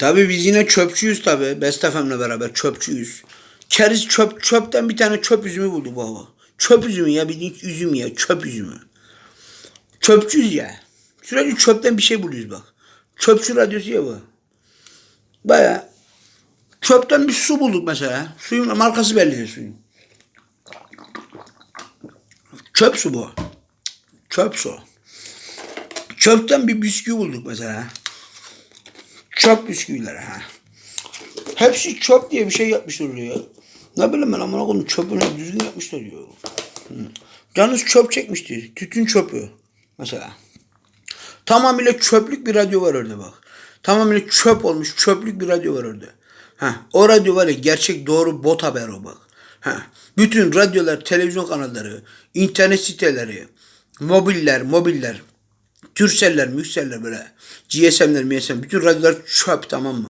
Tabii biz yine çöpçüyüz tabii. Best FM'le beraber çöpçüyüz. Keriz çöp, çöpten bir tane çöp üzümü bulduk baba. Çöp üzümü ya bildiğin üzüm ya çöp üzümü. Çöpçüyüz ya. Sürekli çöpten bir şey buluyoruz bak. Çöpçü radyosu ya bu. Baya çöpten bir su bulduk mesela. Suyun markası belli suyun. Çöp su bu. Çöp su. Çöpten bir bisküvi bulduk mesela. Çöp bisküviler ha. Hepsi çöp diye bir şey yapmışlar ya. Ne bileyim ben amına koyayım çöpünü düzgün yapmışlar diyor. Yalnız çöp çekmişti. Tütün çöpü mesela. Tamamıyla çöplük bir radyo var orada bak. Tamamıyla çöp olmuş çöplük bir radyo var orada. Ha, o radyo var ya gerçek doğru bot haber o bak. Ha, bütün radyolar, televizyon kanalları, internet siteleri, mobiller, mobiller, Türseller, mükseller böyle, GSM'ler, MSM, bütün radyolar çöp tamam mı?